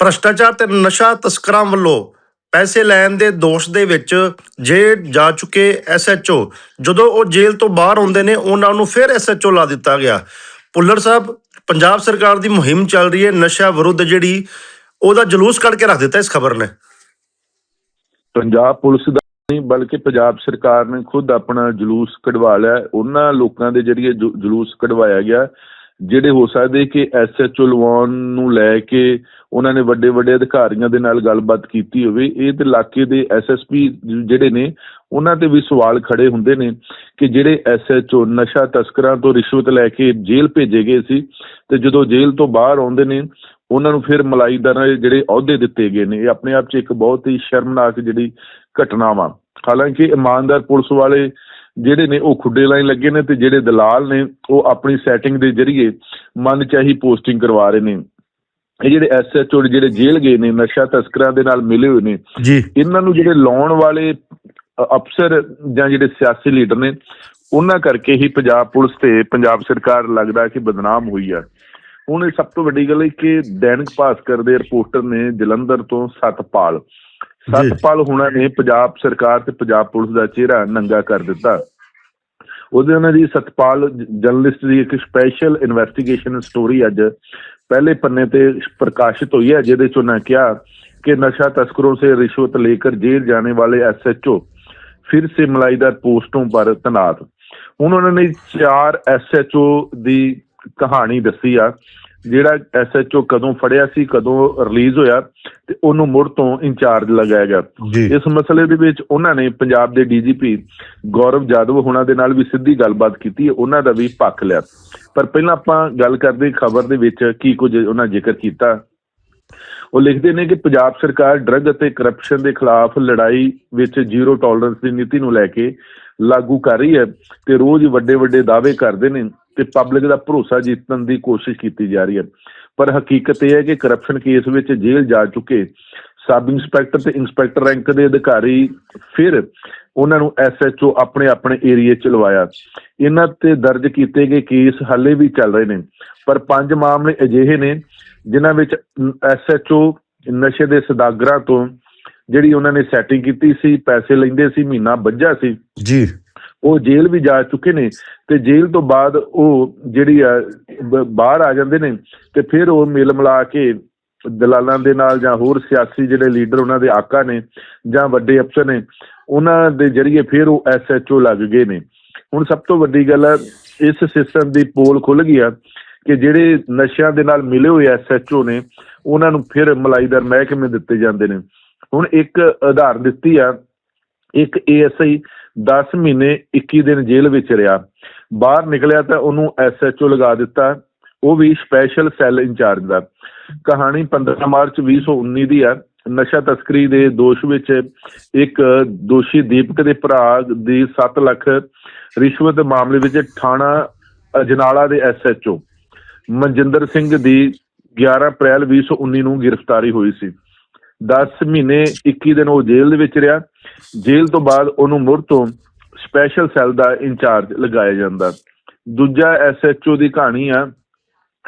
ਭ੍ਰਸ਼ਟਾਚਾਰ ਤੇ ਨਸ਼ਾ ਤਸਕਰਾਂ ਵੱਲੋਂ ਪੈਸੇ ਲੈਣ ਦੇ ਦੋਸ਼ ਦੇ ਵਿੱਚ ਜੇਲ੍ਹ ਜਾ ਚੁੱਕੇ ਐਸਐਚਓ ਜਦੋਂ ਉਹ ਜੇਲ੍ਹ ਤੋਂ ਬਾਹਰ ਆਉਂਦੇ ਨੇ, ਉਹਨਾਂ ਨੂੰ ਫਿਰ ਐਸਐਚਓ ਲਾ ਦਿੱਤਾ ਗਿਆ। ਪੁੱਲਰ ਸਾਹਿਬ, ਪੰਜਾਬ ਸਰਕਾਰ ਦੀ ਮੁਹਿੰਮ ਚੱਲ ਰਹੀ ਹੈ, ਨਸ਼ਾ ਵਿਰੁੱਧ ਜਿਹੜੀ, ਉਹਦਾ ਜਲੂਸ ਕੱਢ ਕੇ ਰੱਖ ਦਿੱਤਾ ਇਸ ਖਬਰ ਨੇ। ਪੰਜਾਬ ਪੁਲਿਸ ਦਾ ਨਹੀਂ, ਬਲਕਿ ਪੰਜਾਬ ਸਰਕਾਰ ਨੇ ਖੁਦ ਆਪਣਾ ਜਲੂਸ ਕਢਵਾ ਲਿਆ। ਉਹਨਾਂ ਲੋਕਾਂ ਦੇ ਜਰੀਏ ਜਲੂਸ ਕਢਵਾਇਆ ਗਿਆ। ਜਿਹੜੇ ਹੋ ਸਕਦੇ ਕਿ ਐਸਐਚਓ ਲਵਾਉਣ ਨੂੰ ਲੈ ਕੇ ਉਹਨਾਂ ਨੇ ਵੱਡੇ ਵੱਡੇ ਅਧਿਕਾਰੀਆਂ ਦੇ ਨਾਲ ਗੱਲਬਾਤ ਕੀਤੀ ਹੋਵੇ, ਇਹ ਤੇ ਇਲਾਕੇ ਦੇ ਐਸਐਸਪੀ ਜਿਹੜੇ ਨੇ, ਉਹਨਾਂ ਤੇ ਵੀ ਸਵਾਲ ਖੜੇ ਹੁੰਦੇ ਨੇ ਕਿ ਜਿਹੜੇ ਐਸਐਚਓ ਨਸ਼ਾ ਤਸਕਰਾਂ ਤੋਂ ਰਿਸ਼ਵਤ ਲੈ ਕੇ ਜੇਲ੍ਹ ਭੇਜੇ ਗਏ ਸੀ ਤੇ ਜਦੋਂ ਜੇਲ੍ਹ ਤੋਂ ਬਾਹਰ ਆਉਂਦੇ ਨੇ, ਉਹਨਾਂ ਨੂੰ ਫਿਰ ਮਲਾਈਦਾਰਾਂ ਦੇ ਜਿਹੜੇ ਅਹੁਦੇ ਦਿੱਤੇ ਗਏ ਨੇ। ਇਹ ਆਪਣੇ ਆਪ 'ਚ ਇੱਕ ਬਹੁਤ ਹੀ ਸ਼ਰਮਨਾਕ ਜਿਹੜੀ ਘਟਨਾ ਵਾ ਹਾਲਾਂਕਿ ਇਮਾਨਦਾਰ ਪੁਲਿਸ ਵਾਲੇ ਜਿਹੜੇ ਨੇ ਉਹ ਖੁੱਡੇ ਲਾਈਨ ਲੱਗੇ ਨੇ ਤੇ ਜਿਹੜੇ ਦਲਾਲ ਨੇ ਉਹ ਆਪਣੀ ਸੈਟਿੰਗ ਦੇ ਜ਼ਰੀਏ ਮਨ ਚਾਹੀ ਪੋਸਟਿੰਗ ਕਰਵਾ ਰਹੇ ਨੇ। ਇਹ ਜਿਹੜੇ ਐਸਐਚਓ ਜਿਹੜੇ ਜੇਲ੍ਹ ਗਏ ਨੇ ਨਸ਼ਾ ਤਸਕਰਾਂ ਦੇ ਨਾਲ ਮਿਲੇ ਹੋਏ ਨੇ ਇਹਨਾਂ ਨੂੰ ਜਿਹੜੇ ਲਾਉਣ ਵਾਲੇ ਅਫਸਰ ਜਾਂ ਜਿਹੜੇ ਸਿਆਸੀ ਲੀਡਰ ਨੇ ਉਹਨਾਂ ਕਰਕੇ ਹੀ ਪੰਜਾਬ ਪੁਲਿਸ ਤੇ ਪੰਜਾਬ ਸਰਕਾਰ ਲੱਗਦਾ ਕਿ ਬਦਨਾਮ ਹੋਈ ਆ। ਹੁਣ ਇਹ ਸਭ ਤੋਂ ਵੱਡੀ ਗੱਲ ਹੈ ਕਿ ਦੈਨਿਕ ਭਾਸਕਰ ਦੇ ਰਿਪੋਰਟਰ ਨੇ ਜਲੰਧਰ ਤੋਂ ਸਤਪਾਲ। ਸਤਪਾਲ ਹੁਣਾ ਨੇ ਪੰਜਾਬ ਸਰਕਾਰ ਤੇ ਪੰਜਾਬ ਪੁਲਿਸ ਦਾ ਚਿਹਰਾ ਨੰਗਾ ਕਰ ਦਿੱਤਾ। ਉਹਦੇ ਉਹਨਾਂ ਦੀ ਸਤਪਾਲ ਜਰਨਲਿਸਟ ਦੀ ਇੱਕ ਸਪੈਸ਼ਲ ਇਨਵੈਸਟੀਗੇਸ਼ਨ ਸਟੋਰੀ ਅੱਜ ਪਹਿਲੇ ਪੰਨੇ ਤੇ ਪ੍ਰਕਾਸ਼ਿਤ ਹੋਈ ਹੈ ਜਿਹਦੇ ਚ ਉਹਨਾਂ ਕਿਹਾ ਕਿ ਨਸ਼ਾ ਤਸਕਰੋਂ ਸੇ ਰਿਸ਼ਵਤ ਲੇਕਰ ਜੇਲ੍ਹ ਜਾਣੇ ਵਾਲੇ ਐਸਐਚਓ ਫਿਰ ਸੇ ਮਲਾਈਦਾਰ ਪੋਸਟੋਂ ਪਰ ਤਨਾਤ। ਹੁਣ ਉਹਨਾਂ ਨੇ ਚਾਰ ਐਸਐਚਓ ਦੀ ਕਹਾਣੀ ਦੱਸੀ ਆ। ਜਿਹੜਾ ਐਸਐਚਓ ਕਦੋਂ ਫੜਿਆ ਸੀ ਕਦੋਂ ਰਿਲੀਜ਼ ਹੋਇਆ ਤੇ ਉਹਨੂੰ ਮੁੜ ਤੋਂ ਇੰਚਾਰਜ ਲਗਾਇਆ ਗਿਆ। ਇਸ ਮਸਲੇ ਦੇ ਵਿੱਚ ਉਹਨਾਂ ਨੇ ਪੰਜਾਬ ਦੇ ਡੀਜੀਪੀ ਗੌਰਵ ਜਾਦਵ ਹੁਣਾਂ ਦੇ ਨਾਲ ਵੀ ਸਿੱਧੀ ਗੱਲਬਾਤ ਕੀਤੀ ਉਹਨਾਂ ਦਾ ਵੀ ਪੱਖ ਲਿਆ। ਪਰ ਪਹਿਲਾਂ ਆਪਾਂ ਗੱਲ ਕਰਦੇ ਖਬਰ ਦੇ ਵਿੱਚ ਕੀ ਕੁਝ ਉਹਨਾਂ ਜ਼ਿਕਰ ਕੀਤਾ। ਉਹ ਲਿਖਦੇ ਨੇ ਕਿ ਪੰਜਾਬ ਸਰਕਾਰ ਡਰੱਗ ਅਤੇ ਕਰਪਸ਼ਨ ਦੇ ਖਿਲਾਫ ਲੜਾਈ ਵਿੱਚ ਜ਼ੀਰੋ ਟੋਲਰੈਂਸ ਦੀ ਨੀਤੀ ਨੂੰ ਲੈ ਕੇ ਲਾਗੂ ਕਰ ਰਹੀ ਹੈ ਤੇ ਰੋਜ਼ ਵੱਡੇ ਵੱਡੇ ਦਾਅਵੇ ਕਰਦੇ ਨੇ। ਤੇ ਪਬਲਿਕ ਦਾ ਭਰੋਸਾ ਜਿੱਤਣ ਦੀ ਕੋਸ਼ਿਸ਼ ਕੀਤੀ ਜਾ ਰਹੀ ਹੈ। ਪਰ ਹਕੀਕਤ ਇਹ ਹੈ ਕਿ ਕਰਪਸ਼ਨ ਕੇਸ ਵਿੱਚ ਜੇਲ੍ਹ ਜਾ ਚੁੱਕੇ ਸਬ ਇੰਸਪੈਕਟਰ ਤੇ ਇੰਸਪੈਕਟਰ ਰੈਂਕ ਦੇ ਅਧਿਕਾਰੀ ਫਿਰ ਉਹਨਾਂ ਨੂੰ ਐਸਐਚਓ ਆਪਣੇ ਆਪਣੇ ਏਰੀਏ ਚ ਲਵਾਇਆ। ਇਹਨਾਂ ਤੇ ਦਰਜ ਕੀਤੇ ਗਏ ਕੇਸ ਹਾਲੇ ਵੀ ਚੱਲ ਰਹੇ ਨੇ। ਪਰ ਪੰਜ ਮਾਮਲੇ ਅਜਿਹੇ ਨੇ ਜਿਨ੍ਹਾਂ ਵਿੱਚ ਐਸਐਚਓ ਨਸ਼ੇ ਦੇ ਸਦਾਗਰਾਂ ਤੋਂ ਜਿਹੜੀ ਉਹਨਾਂ ਨੇ ਸੈਟਿੰਗ ਕੀਤੀ ਸੀ, ਪੈਸੇ ਲੈਂਦੇ ਸੀ, ਮਹੀਨਾ ਵੱਜਾ ਸੀ। ਜੀ। ਉਹ ਜੇਲ੍ਹ ਵੀ ਜਾ ਚੁੱਕੇ ਨੇ ਤੇ ਜੇਲ੍ਹ ਤੋਂ ਬਾਅਦ ਉਹ ਜਿਹੜੀ ਆ ਬਾਹਰ ਆ ਜਾਂਦੇ ਨੇ ਤੇ ਫਿਰ ਉਹ ਮਿਲ ਮਿਲਾ ਕੇ ਦਲਾਲਾਂ ਦੇ ਨਾਲ ਜਾਂ ਹੋਰ ਸਿਆਸੀ ਜਿਹੜੇ ਲੀਡਰ ਉਹਨਾਂ ਦੇ ਆਕਾ ਨੇ ਜਾਂ ਵੱਡੇ ਅਫਸਰ ਨੇ, ਉਹਨਾਂ ਦੇ ਜਰੀਏ ਫਿਰ ਉਹ ਐਸਐਚਓ ਲੱਗ ਗਏ ਨੇ। ਹੁਣ ਸਭ ਤੋਂ ਵੱਡੀ ਗੱਲ ਹੈ ਇਸ ਸਿਸਟਮ ਦੀ ਪੋਲ ਖੁੱਲ ਗਈ ਆ ਕਿ ਜਿਹੜੇ ਨਸ਼ਿਆਂ ਦੇ ਨਾਲ ਮਿਲੇ ਹੋਏ ਐਸਐਚਓ ਨੇ, ਉਹਨਾਂ ਨੂੰ ਫਿਰ ਮਲਾਈਦਾਰ ਮਹਿਕਮੇ ਦਿੱਤੇ ਜਾਂਦੇ ਨੇ। ਹੁਣ ਇੱਕ ਆਧਾਰ ਦਿੱਤੀ ਆ, ਇੱਕ ਏਐਸਆਈ 10 ਮਹੀਨੇ 21 ਦਿਨ ਜੇਲ੍ਹ ਵਿੱਚ ਰਿਹਾ। ਬਾਹਰ ਨਿਕਲਿਆ ਤਾਂ ਉਹਨੂੰ ਐਸਐਚਓ ਲਗਾ ਦਿੱਤਾ। ਉਹ ਵੀ ਸਪੈਸ਼ਲ ਸੈੱਲ ਇੰਚਾਰਜ ਦਾ। ਕਹਾਣੀ 15 ਮਾਰਚ 2019 ਦੀ ਆ। ਨਸ਼ਾ ਤਸਕਰੀ ਦੇ ਦੋਸ਼ ਵਿੱਚ ਇੱਕ ਦੋਸ਼ੀ ਦੀਪਕ ਦੇ ਭਰਾ ਦੀ 7 ਲੱਖ ਰਿਸ਼ਵਤ ਮਾਮਲੇ ਵਿੱਚ ਥਾਣਾ ਅਜਨਾਲਾ ਦੇ ਐਸਐਚਓ ਮਨਜਿੰਦਰ ਸਿੰਘ ਦੀ 11 ਅਪ੍ਰੈਲ 2019 ਨੂੰ ਗ੍ਰਿਫਤਾਰੀ ਹੋਈ ਸੀ। 10 ਮਹੀਨੇ 21 ਦਿਨ ਉਹ ਜੇਲ੍ਹ ਦੇ ਵਿੱਚ ਰਿਹਾ। ਜੇਲ੍ਹ ਤੋਂ ਬਾਅਦ ਉਹਨੂੰ ਮੁੜ ਤੋਂ ਸਪੈਸ਼ਲ ਸੈੱਲ ਦਾ ਇੰਚਾਰਜ ਲਗਾਇਆ ਜਾਂਦਾ। ਦੂਜਾ ਐਸਐਚਓ ਦੀ ਕਹਾਣੀ ਆ।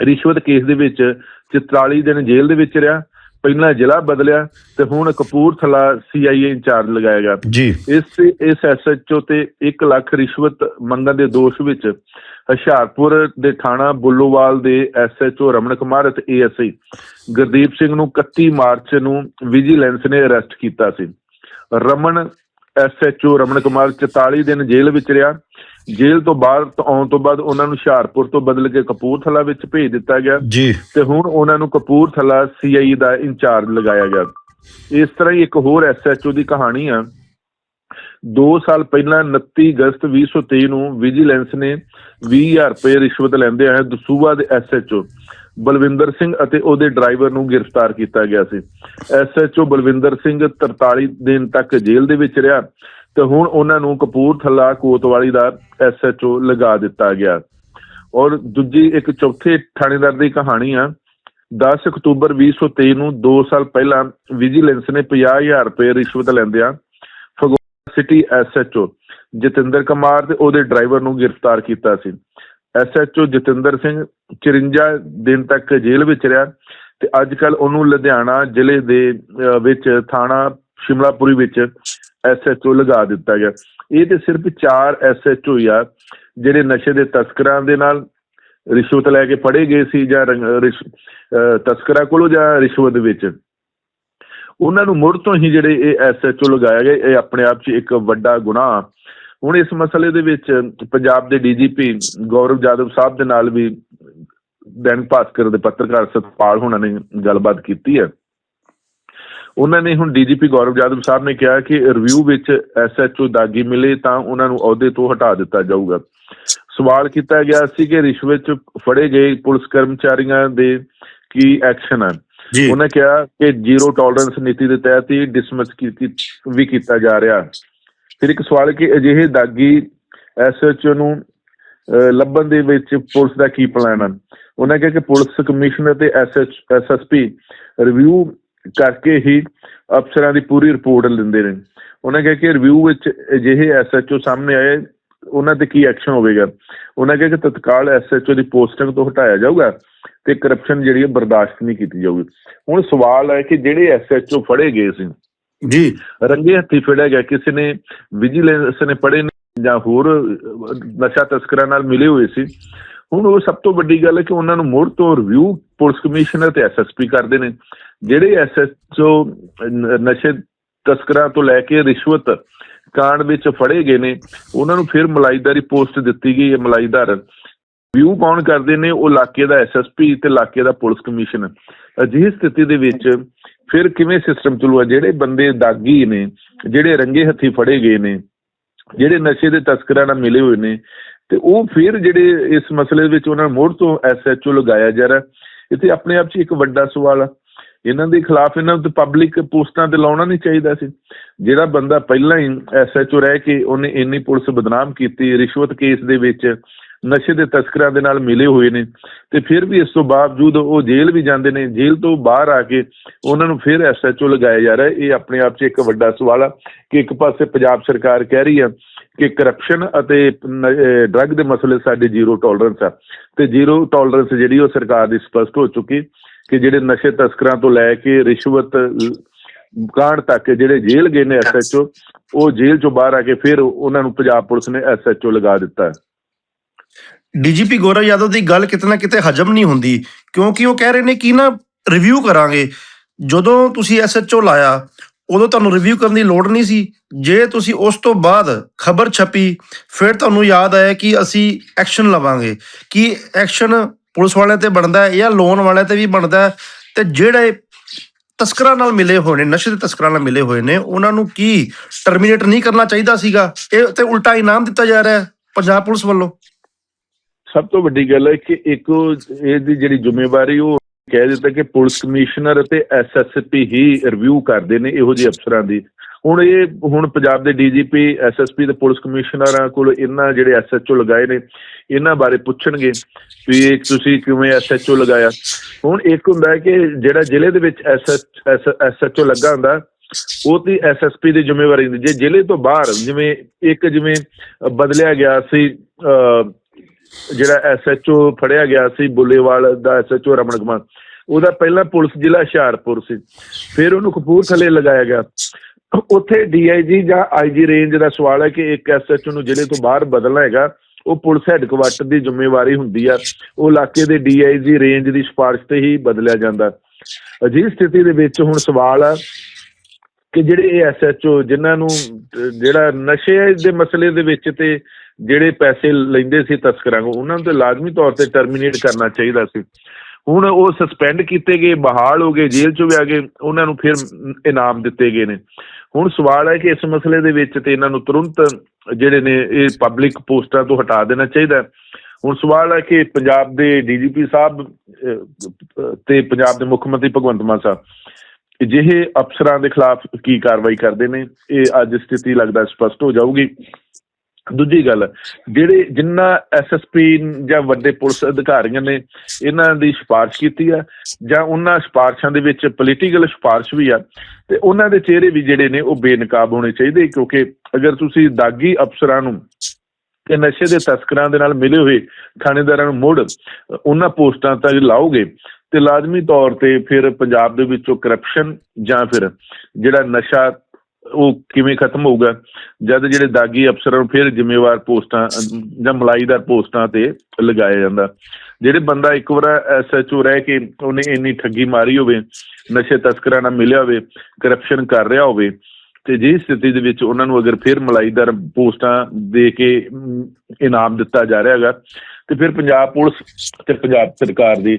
ਰਿਸ਼ਵਤ ਕੇਸ ਦੇ ਵਿੱਚ 44 ਦਿਨ ਜੇਲ੍ਹ ਦੇ ਵਿੱਚ ਰਿਹਾ। ਪਹਿਲਾਂ ਜ਼ਿਲ੍ਹਾ ਬਦਲਿਆ ਤੇ ਹੁਣ ਕਪੂਰਥਲਾ ਸੀਆਈਏ ਇੰਚਾਰਜ ਲਗਾਇਆ ਗਿਆ। ਜੀ। ਇਸ ਇਸ ਐਸਐਚਓ ਤੇ 1 ਲੱਖ ਰਿਸ਼ਵਤ ਮੰਗਣ ਦੇ ਦੋਸ਼ ਵਿੱਚ ਹੁਸ਼ਿਆਰਪੁਰ ਦੇ ਥਾਣਾ ਬੁੱਲੋਵਾਲ ਦੇ ਐਸਐਚਓ ਰਮਨ ਕੁਮਾਰ ਅਤੇ ਏਐਸਆਈ ਗੁਰਦੀਪ ਸਿੰਘ ਨੂੰ 31 ਮਾਰਚ ਨੂੰ ਵਿਜੀਲੈਂਸ ਨੇ ਅਰੈਸਟ ਕੀਤਾ ਸੀ। ਰਮਨ ਐਸਐਚਓ ਰਮਨ ਕੁਮਾਰ 44 ਦਿਨ ਜੇਲ੍ਹ ਵਿੱਚ ਰਿਹਾ। ਜੇਲ੍ਹ ਤੋਂ ਬਾਹਰ ਆਉਣ ਤੋਂ ਬਾਅਦ ਉਹਨਾਂ ਨੂੰ ਹੁਸ਼ਿਆਰਪੁਰ ਤੋਂ ਬਦਲ ਕੇ ਕਪੂਰਥਲਾ ਵਿੱਚ ਭੇਜ ਦਿੱਤਾ ਗਿਆ। ਜੀ। ਤੇ ਹੁਣ ਉਹਨਾਂ ਨੂੰ ਕਪੂਰਥਲਾ ਸੀਆਈ ਦਾ ਇੰਚਾਰਜ ਲਗਾਇਆ ਗਿਆ। ਇਸ ਤਰ੍ਹਾਂ ਹੀ ਇੱਕ ਹੋਰ ਐਸਐਚਓ ਦੀ ਕਹਾਣੀ ਆ। 2 ਸਾਲ ਪਹਿਲਾਂ 29 ਅਗਸਤ 2023 ਨੂੰ ਵਿਜੀਲੈਂਸ ਨੇ 20000 ਰੁਪਏ ਰਿਸ਼ਵਤ ਲੈਂਦੇ ਹੋਏ ਦਸੂਆ ਦੇ ਐਸਐਚਓ ਬਲਵਿੰਦਰ ਸਿੰਘ ਅਤੇ ਉਹਦੇ ਡਰਾਈਵਰ ਨੂੰ ਗ੍ਰਿਫਤਾਰ ਕੀਤਾ ਗਿਆ ਸੀ। ਐਸਐਚਓ ਬਲਵਿੰਦਰ ਸਿੰਘ 43 ਦਿਨ ਤੱਕ ਜੇਲ੍ਹ ਦੇ ਵਿੱਚ ਰਿਹਾ ਤੇ ਹੁਣ ਉਹਨਾਂ ਨੂੰ ਕਪੂਰਥਲਾ ਕੋਤਵਾਲੀ ਦਾ ਐਸਐਚਓ ਲਗਾ ਦਿੱਤਾ ਗਿਆ। ਔਰ ਦੂਜੀ ਇੱਕ ਚੌਥੇ ਥਾਣੇਦਾਰ ਦੀ ਕਹਾਣੀ ਆ 10 ਅਕਤੂਬਰ 2023 ਨੂੰ 2 ਸਾਲ ਪਹਿਲਾਂ ਵਿਜੀਲੈਂਸ ਨੇ 50000 ਰੁਪਏ ਰਿਸ਼ਵਤ ਲੈਂਦਿਆਂ ਫਗਵਾੜਾ ਸਿਟੀ ਐਸਐਚਓ ਜਤਿੰਦਰ ਕੁਮਾਰ ਤੇ ਉਹਦੇ ਡਰਾਈਵਰ ਨੂੰ ਗ੍ਰਿਫਤਾਰ ਕੀਤਾ ਸੀ। ਐਸਐਚਓ ਜਤਿੰਦਰ ਸਿੰਘ 54 ਦਿਨ ਤੱਕ ਜੇਲ੍ਹ ਵਿੱਚ ਰਿਹਾ ਤੇ ਅੱਜ ਕੱਲ ਉਹਨੂੰ ਲੁਧਿਆਣਾ ਜ਼ਿਲ੍ਹੇ ਦੇ ਅਹ, ਵਿੱਚ ਥਾਣਾ ਸ਼ਿਮਲਾਪੁਰੀ ਵਿੱਚ ਐਸਐਚਓ ਲਗਾ ਦਿੱਤਾ ਗਿਆ। ਇਹ ਤੇ ਸਿਰਫ 4 ਐਸਐਚਓ ਆ ਜਿਹੜੇ ਨਸ਼ੇ ਦੇ ਤਸਕਰਾਂ ਦੇ ਨਾਲ ਰਿਸ਼ਵਤ ਲੈ ਕੇ ਫੜੇ ਗਏ ਸੀ ਜਾਂ ਰੰਗ- ਰਿਸ਼- ਤਸਕਰਾਂ ਕੋਲੋਂ ਜਾਂ ਰਿਸ਼ਵਤ ਵਿੱਚ। ਉਹਨਾਂ ਨੂੰ ਮੁੜ ਤੋਂ ਹੀ ਜਿਹੜੇ ਇਹ ਐਸਐਚਓ ਲਗਾਇਆ ਗਿਆ ਇਹ ਆਪਣੇ ਆਪ 'ਚ ਇੱਕ ਵੱਡਾ ਗੁਨਾਹ ਹੁਣ ਇਸ ਮਸਲੇ ਦੇ ਵਿੱਚ ਪੰਜਾਬ ਦੇ ਡੀਜੀਪੀ ਗੌਰਵ ਜਾਦਵ ਸਾਹਿਬ ਦੇ ਨਾਲ ਵੀ ਦੈਨਿਕ ਭਾਸਕਰ ਦੇ ਪੱਤਰਕਾਰ ਸਤਪਾਲ ਹੋਣਾ ਨੇ ਗੱਲਬਾਤ ਕੀਤੀ ਹੈ। ਉਹਨਾਂ ਨੇ ਹੁਣ ਡੀਜੀਪੀ ਗੌਰਵ ਜਾਦਵ ਸਾਹਿਬ ਨੇ ਕਿਹਾ ਕਿ ਰਿਵਿਊ ਵਿੱਚ ਐਸਐਚਓ ਦਾਗੀ ਮਿਲੇ ਤਾਂ ਉਹਨਾਂ ਨੂੰ ਅਹੁਦੇ ਤੋਂ ਹਟਾ ਦਿੱਤਾ ਜਾਊਗਾ। ਸਵਾਲ ਕੀਤਾ ਗਿਆ ਸੀ ਕਿ ਰਿਸ਼ਵਤ 'ਚ ਫੜੇ ਗਏ ਪੁਲਿਸ ਕਰਮਚਾਰੀਆਂ ਦੇ ਕੀ ਐਕਸ਼ਨ ਹੈ ਜੀ। ਉਹਨੇ ਕਿਹਾ ਕਿ ਜ਼ੀਰੋ ਟੋਲਰੈਂਸ ਨੀਤੀ ਦੇ ਤਹਿਤ ਹੀ ਡਿਸਮਿਸ ਵੀ ਕੀਤਾ ਜਾ ਰਿਹਾ। ਫਿਰ ਇੱਕ ਸਵਾਲ ਕਿ ਅਜਿਹੇ ਦਾਗੀ ਐਸਐਚਓ ਨੂੰ ਲੱਭਣ ਦੇ ਵਿੱਚ ਪੁਲਿਸ ਦਾ ਕੀ ਪਲਾਨ ਹੈ ਉਹਨਾਂ ਕਿਹਾ ਕਿ ਪੁਲਿਸ ਕਮਿਸ਼ਨਰ ਤੇ ਐਸਐਚ ਐਸਐਸਪੀ ਰਿਵਿਊ ਕਰਕੇ ਹੀ ਅਫਸਰਾਂ ਦੀ ਪੂਰੀ ਰਿਪੋਰਟ ਲੈਂਦੇ ਨੇ। ਉਹਨਾਂ ਕਿਹਾ ਕਿ ਰਿਵਿਊ ਵਿੱਚ ਅਜਿਹੇ ਐਸਐਚਓ ਸਾਹਮਣੇ ਆਏ, ਉਹਨਾਂ ਤੇ ਕੀ ਐਕਸ਼ਨ ਹੋਵੇਗਾ? ਉਹਨਾਂ ਕਿਹਾ ਕਿ ਤਤਕਾਲ ਐਸਐਚਓ ਦੀ ਪੋਸਟਿੰਗ ਤੋਂ ਹਟਾਇਆ ਜਾਊਗਾ ਤੇ ਕਰਪਸ਼ਨ ਜਿਹੜੀ ਹੈ ਬਰਦਾਸ਼ਤ ਨਹੀਂ ਕੀਤੀ ਜਾਊਗੀ। ਹੁਣ ਸਵਾਲ ਹੈ ਕਿ ਜਿਹੜੇ ਐਸਐਚਓ ਫੜੇ ਗਏ ਸੀ ਜੀ। ਰੰਗੇ ਹੱਥੀ ਫੜਿਆ ਗਿਆ। ਕਿਸੇ ਨੇ ਵਿਜੀਲੈਂਸ ਨੇ ਪੜੇ ਜਾਂ ਹੋਰ ਨਸ਼ਾ ਤਸਕਰਾਂ ਨਾਲ ਮਿਲੇ ਹੋਏ ਸੀ। ਹੁਣ ਉਹ ਸਭ ਤੋਂ ਵੱਡੀ ਗੱਲ ਹੈ ਕਿ ਉਹਨਾਂ ਨੂੰ ਮੁੜ ਤੋਂ ਰਿਵਿਊ ਪੁਲਿਸ ਕਮਿਸ਼ਨਰ ਤੇ ਐਸਐਸਪੀ ਕਰਦੇ ਨੇ। ਜਿਹੜੇ ਐਸਐਚਓ ਨਸ਼ੇ ਤਸਕਰਾਂ ਤੋਂ ਲੈ ਕੇ ਰਿਸ਼ਵਤ ਕਾਂਡ ਵਿੱਚ ਫੜੇ ਗਏ ਨੇ, ਉਹਨਾਂ ਨੂੰ ਫਿਰ ਮਲਾਈਦਾਰੀ ਪੋਸਟ ਦਿੱਤੀ ਗਈ ਹੈ, ਮਲਾਈਦਾਰ। ਵਿਊ ਕੌਣ ਕਰਦੇ ਨੇ? ਉਹ ਇਲਾਕੇ ਦਾ ਐਸਐਸਪੀ ਤੇ ਇਲਾਕੇ ਦਾ ਪੁਲਿਸ ਕਮਿਸ਼ਨਰ। ਅਜਿਹੀ ਸਥਿਤੀ ਦੇ ਵਿੱਚ ਫਿਰ ਕਿਵੇਂ ਸਿਸਟਮ ਚੱਲੂਗਾ ਜਿਹੜੇ ਬੰਦੇ ਦਾਗੀ ਨੇ, ਜਿਹੜੇ ਰੰਗੇ ਹੱਥੀ ਫੜੇ ਗਏ ਨੇ, ਜਿਹੜੇ ਨਸ਼ੇ ਦੇ ਤਸਕਰਾਂ ਨਾਲ ਮਿਲੇ ਹੋਏ ਨੇ, ਤੇ ਉਹ ਫਿਰ ਜਿਹੜੇ ਇਸ ਮਸਲੇ ਵਿੱਚ ਉਹਨਾਂ ਨੂੰ ਮੋੜ ਤੋਂ ਐਸਐਚਓ ਲਗਾਇਆ ਜਾ ਰਿਹਾ। ਇੱਥੇ ਆਪਣੇ ਆਪ 'ਚ ਇੱਕ ਵੱਡਾ ਸਵਾਲ ਆ। ਇਹਨਾਂ ਦੇ ਖਿਲਾਫ ਇਹਨਾਂ ਨੂੰ ਪਬਲਿਕ ਪੋਸਟਾਂ ਤੇ ਲਾਉਣਾ ਨਹੀਂ ਚਾਹੀਦਾ ਸੀ। ਜਿਹੜਾ ਬੰਦਾ ਪਹਿਲਾਂ ਹੀ ਐਸਐਚਓ ਰਹਿ ਕੇ ਉਹਨੇ ਇੰਨੀ ਪੁਲਿਸ ਬਦਨਾਮ ਕੀਤੀ, ਰਿਸ਼ਵਤ ਕੇਸ ਦੇ ਵਿੱਚ ਨਸ਼ੇ ਦੇ ਤਸਕਰਾਂ ਦੇ ਨਾਲ ਮਿਲੇ ਹੋਏ ਨੇ ਤੇ ਫਿਰ ਵੀ ਇਸ ਤੋਂ ਬਾਵਜੂਦ ਉਹ ਜੇਲ੍ਹ ਵੀ ਜਾਂਦੇ ਨੇ, ਜੇਲ੍ਹ ਤੋਂ ਬਾਹਰ ਆ ਕੇ ਉਹਨਾਂ ਨੂੰ ਫਿਰ ਐਸਐਚਓ ਲਗਾਇਆ ਜਾ ਰਿਹਾ ਇਹ ਆਪਣੇ ਆਪ 'ਚ ਇੱਕ ਵੱਡਾ ਸਵਾਲ ਆ ਕਿ ਇੱਕ ਪਾਸੇ ਪੰਜਾਬ ਸਰਕਾਰ ਕਹਿ ਰਹੀ ਆ ਕਿ ਕਰਪਸ਼ਨ ਅਤੇ ਡਰੱਗ ਦੇ ਮਸਲੇ ਸਾਡੇ ਜ਼ੀਰੋ ਟੋਲਰੈਂਸ ਆ ਤੇ ਜ਼ੀਰੋ ਟੋਲਰੈਂਸ ਜਿਹੜੀ ਉਹ ਸਰਕਾਰ ਦੀ ਸਪਸ਼ਟ ਹੋ ਚੁੱਕੀ ਕਿ ਜਿਹੜੇ ਨਸ਼ੇ ਤਸਕਰਾਂ ਤੋਂ ਲੈ ਕੇ ਰਿਸ਼ਵਤ ਕਾਂਡ ਤੱਕ ਜਿਹੜੇ ਜੇਲ੍ਹ ਗਏ ਨੇ ਐਸਐਚਓ ਉਹ ਜੇਲ੍ਹ ਚੋਂ ਬਾਹਰ ਆ ਕੇ ਫਿਰ ਉਹਨਾਂ ਨੂੰ ਪੰਜਾਬ ਪੁਲਿਸ ਨੇ ਐਸਐਚਓ ਲਗਾ ਦਿੱਤਾ ਡੀਜੀਪੀ ਗੌਰਵ ਯਾਦਵ ਦੀ ਗੱਲ ਕਿਤੇ ਨਾ ਕਿਤੇ ਹਜਮ ਨਹੀਂ ਹੁੰਦੀ, ਕਿਉਂਕਿ ਉਹ ਕਹਿ ਰਹੇ ਨੇ ਕਿ ਨਾ ਰਿਵਿਊ ਕਰਾਂਗੇ। ਜਦੋਂ ਤੁਸੀਂ ਐਸਐਚਓ ਲਾਇਆ, ਉਦੋਂ ਤੁਹਾਨੂੰ ਰਿਵਿਊ ਕਰਨ ਦੀ ਲੋੜ ਨਹੀਂ ਸੀ। ਜੇ ਤੁਸੀਂ ਉਸ ਤੋਂ ਬਾਅਦ ਖਬਰ ਛਪੀ, ਫਿਰ ਤੁਹਾਨੂੰ ਯਾਦ ਆਇਆ ਕਿ ਅਸੀਂ ਐਕਸ਼ਨ ਲਵਾਂਗੇ। ਕਿ ਐਕਸ਼ਨ ਪੁਲਿਸ ਵਾਲਿਆਂ ਤੇ ਬਣਦਾ ਹੈ ਜਾਂ ਲੋਨ ਵਾਲਿਆਂ ਤੇ ਵੀ ਬਣਦਾ ਹੈ, ਤੇ ਜਿਹੜੇ ਤਸਕਰਾਂ ਨਾਲ ਮਿਲੇ ਹੋਏ ਨੇ, ਨਸ਼ੇ ਦੇ ਤਸਕਰਾਂ ਨਾਲ ਮਿਲੇ ਹੋਏ ਨੇ, ਉਹਨਾਂ ਨੂੰ ਕੀ ਟਰਮੀਨੇਟ ਨਹੀਂ ਕਰਨਾ ਚਾਹੀਦਾ ਸੀਗਾ? ਇਹ ਤੇ ਉਲਟਾ ਇਨਾਮ ਦਿੱਤਾ ਜਾ ਰਿਹਾ ਹੈ ਪੰਜਾਬ ਪੁਲਿਸ ਵੱਲੋਂ। ਸਭ ਤੋਂ ਵੱਡੀ ਗੱਲ ਹੈ ਕਿ ਇੱਕ ਇਹਦੀ ਜਿਹੜੀ ਜ਼ਿੰਮੇਵਾਰੀ ਉਹ ਕਹਿ ਦਿੱਤਾ ਕਿ ਪੁਲਿਸ ਕਮਿਸ਼ਨਰ ਅਤੇ ਐਸਐਸਪੀ ਹੀ ਰਿਵਿਊ ਕਰਦੇ ਨੇ ਇਹੋ ਜਿਹੇ ਅਫਸਰਾਂ ਦੀ। ਹੁਣ ਇਹ ਹੁਣ ਪੰਜਾਬ ਦੇ ਡੀਜੀਪੀ ਐਸਐਸਪੀ ਤੇ ਪੁਲਿਸ ਕਮਿਸ਼ਨਰਾਂ ਕੋਲ ਇਹਨਾਂ ਜਿਹੜੇ ਐਸਐਚਓ ਲਗਾਏ ਨੇ ਇਹਨਾਂ ਬਾਰੇ ਪੁੱਛਣਗੇ ਵੀ ਇਹ ਤੁਸੀਂ ਕਿਵੇਂ ਐਸਐਚਓ ਲਗਾਇਆ। ਹੁਣ ਇੱਕ ਹੁੰਦਾ ਹੈ ਕਿ ਜਿਹੜਾ ਜ਼ਿਲ੍ਹੇ ਦੇ ਵਿੱਚ ਐਸਐਚਓ ਲੱਗਾ ਹੁੰਦਾ ਉਹ ਤੇ ਐਸਐਸਪੀ ਦੀ ਜ਼ਿੰਮੇਵਾਰੀ ਹੁੰਦੀ। ਜੇ ਜ਼ਿਲ੍ਹੇ ਤੋਂ ਬਾਹਰ ਜਿਵੇਂ ਇੱਕ ਜਿਵੇਂ ਬਦਲਿਆ ਗਿਆ ਸੀ ਅਹ, ਜਿਹੜਾ ਐਸਐਚਓ ਫੜਿਆ ਗਿਆ ਸੀ, ਬੁੱਲੇਵਾਲ ਦਾ ਐਸਐਚਓ ਰਮਨ ਕੁਮਾਰ, ਉਹਦਾ ਪਹਿਲਾਂ ਪੁਲਿਸ ਜ਼ਿਲ੍ਹਾ ਹੁਸ਼ਿਆਰਪੁਰ ਸੀ। ਫਿਰ ਉਹਨੂੰ ਕਪੂਰਥਲੇ ਲਗਾਇਆ ਗਿਆ। ਉੱਥੇ ਡੀਆਈਜੀ ਜਾਂ ਆਈਜੀ ਰੇਂਜ ਦਾ ਸਵਾਲ ਹੈ ਕਿ ਇੱਕ ਐਸਐਚਓ ਨੂੰ ਜ਼ਿਲ੍ਹੇ ਤੋਂ ਬਾਹਰ ਬਦਲਣਾ ਹੈਗਾ, ਉਹ ਪੁਲਿਸ ਹੈੱਡਕੁਆਟਰ ਦੀ ਜ਼ਿੰਮੇਵਾਰੀ ਹੁੰਦੀ ਆ। ਉਹ ਇਲਾਕੇ ਦੇ ਡੀਆਈਜੀ ਰੇਂਜ ਦੀ ਸਿਫਾਰਿਸ਼ ਤੇ ਹੀ ਬਦਲਿਆ ਜਾਂਦਾ। ਅਜਿਹੀ ਸਥਿਤੀ ਦੇ ਵਿੱਚ ਹੁਣ ਸਵਾਲ ਆ ਕਿ ਜਿਹੜੇ ਇਹ ਐਸਐਚਓ ਜਿਨ੍ਹਾਂ ਨੂੰ, ਜਿਹੜਾ ਨਸ਼ੇ ਦੇ ਮਸਲੇ ਦੇ ਵਿੱਚ ਤੇ ਜਿਹੜੇ ਪੈਸੇ ਲੈਂਦੇ ਸੀ ਤਸਕਰਾਂ ਕੋਲ, ਉਹਨਾਂ ਨੂੰ ਤੇ ਲਾਜ਼ਮੀ ਤੌਰ ਤੇ ਟਰਮੀਨੇਟ ਕਰਨਾ ਚਾਹੀਦਾ ਸੀ। ਹੁਣ ਉਹ ਸਸਪੈਂਡ ਕੀਤੇ ਗਏ, ਬਹਾਲ ਹੋ ਗਏ, ਜੇਲ੍ਹ ਚੋਂ ਵੀ ਆ ਗਏ, ਉਹਨਾਂ ਨੂੰ ਫਿਰ ਇਨਾਮ ਦਿੱਤੇ ਗਏ ਨੇ। ਹੁਣ ਸਵਾਲ ਹੈ ਕਿ ਇਸ ਮਸਲੇ ਦੇ ਵਿੱਚ ਤੇ ਇਹਨਾਂ ਨੂੰ ਤੁਰੰਤ ਜਿਹੜੇ ਨੇ ਇਹ ਪਬਲਿਕ ਪੋਸਟਾਂ ਤੋਂ ਹਟਾ ਦੇਣਾ ਚਾਹੀਦਾ ਹੁਣ ਸਵਾਲ ਹੈ ਕਿ ਪੰਜਾਬ ਦੇ ਡੀਜੀਪੀ ਸਾਹਿਬ ਤੇ ਪੰਜਾਬ ਦੇ ਮੁੱਖ ਮੰਤਰੀ ਭਗਵੰਤ ਮਾਨ ਸਾਹਿਬ, ਅਜਿਹੇ ਅਫਸਰਾਂ ਦੇ ਖਿਲਾਫ ਕੀ ਕਾਰਵਾਈ ਕਰਦੇ ਨੇ? ਇਹ ਅੱਜ ਸਥਿਤੀ ਲੱਗਦਾ ਸਪਸ਼ਟ ਹੋ ਜਾਊਗੀ। ਦੂਜੀ ਗੱਲ, ਜਿਹੜੇ ਜਿੰਨਾ ਐਸਐਸਪੀ ਜਾਂ ਵੱਡੇ ਪੁਲਿਸ ਅਧਿਕਾਰੀਆਂ ਨੇ ਇਹਨਾਂ ਦੀ ਸਿਫਾਰਿਸ਼ ਕੀਤੀ ਆ, ਜਾਂ ਉਹਨਾਂ ਸਿਫਾਰਿਸ਼ਾਂ ਦੇ ਵਿੱਚ ਪੋਲੀਟੀਕਲ ਸਿਫਾਰਿਸ਼ ਵੀ ਆ, ਤੇ ਉਹਨਾਂ ਦੇ ਚਿਹਰੇ ਵੀ ਜਿਹੜੇ ਨੇ ਉਹ ਬੇਨਕਾਬ ਹੋਣੇ ਚਾਹੀਦੇ, ਕਿਉਂਕਿ ਅਗਰ ਤੁਸੀਂ ਦਾਗੀ ਅਫਸਰਾਂ ਨੂੰ ਕਿ ਨਸ਼ੇ ਦੇ ਤਸਕਰਾਂ ਦੇ ਨਾਲ ਮਿਲੇ ਹੋਏ ਥਾਣੇਦਾਰਾਂ ਨੂੰ ਮੁੜ ਉਹਨਾਂ ਪੋਸਟਾਂ ਤੱਕ ਲਾਓਗੇ, ਤੇ ਲਾਜ਼ਮੀ ਤੌਰ ਤੇ ਫਿਰ ਪੰਜਾਬ ਦੇ ਵਿੱਚੋਂ ਕਰਪਸ਼ਨ ਜਾਂ ਫਿਰ ਜਿਹੜਾ ਨਸ਼ਾ ਉਹ ਕਿਵੇਂ ਖਤਮ ਹੋਊਗਾ? ਜਦ ਜਿਹੜੇ ਦਾਗੀ ਅਫਸਰਾਂ ਨੂੰ ਫਿਰ ਜ਼ਿੰਮੇਵਾਰ ਪੋਸਟਾਂ, ਜਾਂ ਮਲਾਈਦਾਰ ਪੋਸਟਾਂ ਤੇ ਲਗਾਇਆ ਜਾਂਦਾ। ਜਿਹੜੇ ਬੰਦਾ ਇੱਕ ਵਾਰ ਐਸਐਚਓ ਰਹਿ ਕੇ ਉਹਨੇ ਇੰਨੀ ਠੱਗੀ ਮਾਰੀ ਹੋਵੇ, ਨਸ਼ੇ ਤਸਕਰਾਂ ਨਾਲ ਮਿਲਿਆ ਹੋਵੇ ਕਰਪਸ਼ਨ ਕਰ ਰਿਹਾ ਹੋਵੇ, ਤੇ ਜੇ ਸਥਿਤੀ ਦੇ ਵਿੱਚ ਉਹਨਾਂ ਨੂੰ ਅਗਰ ਫਿਰ ਮਲਾਈਦਾਰ ਪੋਸਟਾਂ ਦੇ ਕੇ ਇਨਾਮ ਦਿੱਤਾ ਜਾ ਰਿਹਾ ਹੈਗਾ, ਤੇ ਫਿਰ ਪੰਜਾਬ ਪੁਲਿਸ ਤੇ ਪੰਜਾਬ ਸਰਕਾਰ ਦੀ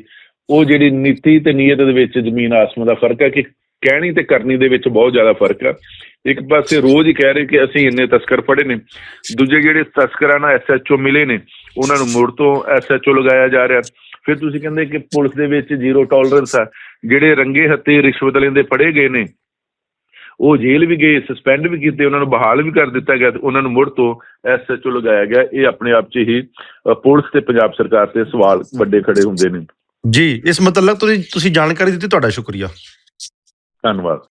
ਉਹ ਜਿਹੜੀ ਨੀਤੀ ਤੇ ਨੀਅਤ ਦੇ ਵਿੱਚ ਜ਼ਮੀਨ ਆਸਮਾਨ ਦਾ ਫ਼ਰਕ ਹੈ ਕਿ ਕਹਿਣੀ ਤੇ ਕਰਨੀ ਦੇ ਵਿੱਚ ਬਹੁਤ ਜ਼ਿਆਦਾ ਫ਼ਰਕ ਆ। ਇੱਕ ਪਾਸੇ ਰੋਜ਼ ਹੀ ਕਹਿ ਰਹੇ ਕਿ ਅਸੀਂ ਇੰਨੇ ਤਸਕਰ ਫੜੇ ਨੇ। ਦੂਜੇ ਜਿਹੜੇ ਤਸਕਰਾਂ ਨਾਲ ਐਸਐਚਓ ਮਿਲੇ ਨੇ, ਉਹਨਾਂ ਨੂੰ ਮੁੜ ਤੋਂ ਐਸਐਚਓ ਲਗਾਇਆ ਜਾ ਰਿਹਾ। ਫਿਰ ਤੁਸੀਂ ਕਹਿੰਦੇ ਕਿ ਪੁਲਿਸ ਦੇ ਵਿੱਚ ਜ਼ੀਰੋ ਟੋਲਰੈਂਸ ਆ। ਜਿਹੜੇ ਰੰਗੇ ਹੱਥੇ ਰਿਸ਼ਵਤ ਲੈਂਦੇ ਫੜੇ ਗਏ ਨੇ, ਉਹ ਜੇਲ੍ਹ ਵੀ ਗਏ ਸਸਪੈਂਡ ਵੀ ਕੀਤੇ, ਉਹਨਾਂ ਨੂੰ ਬਹਾਲ ਵੀ ਕਰ ਦਿੱਤਾ ਗਿਆ ਤੇ ਉਹਨਾਂ ਨੂੰ ਮੁੜ ਤੋਂ ਐਸਐਚਓ ਲਗਾਇਆ ਗਿਆ। ਇਹ ਆਪਣੇ ਆਪ 'ਚ ਹੀ ਪੁਲਿਸ ਤੇ ਪੰਜਾਬ ਸਰਕਾਰ ਤੇ ਸਵਾਲ ਵੱਡੇ ਖੜੇ ਹੁੰਦੇ ਨੇ। ਜੀ, ਇਸ ਮਤਲਬ ਤੁਸੀਂ ਤੁਸੀਂ ਜਾਣਕਾਰੀ ਦਿੱਤੀ, ਤੁਹਾਡਾ ਸ਼ੁਕਰੀਆ। Converse.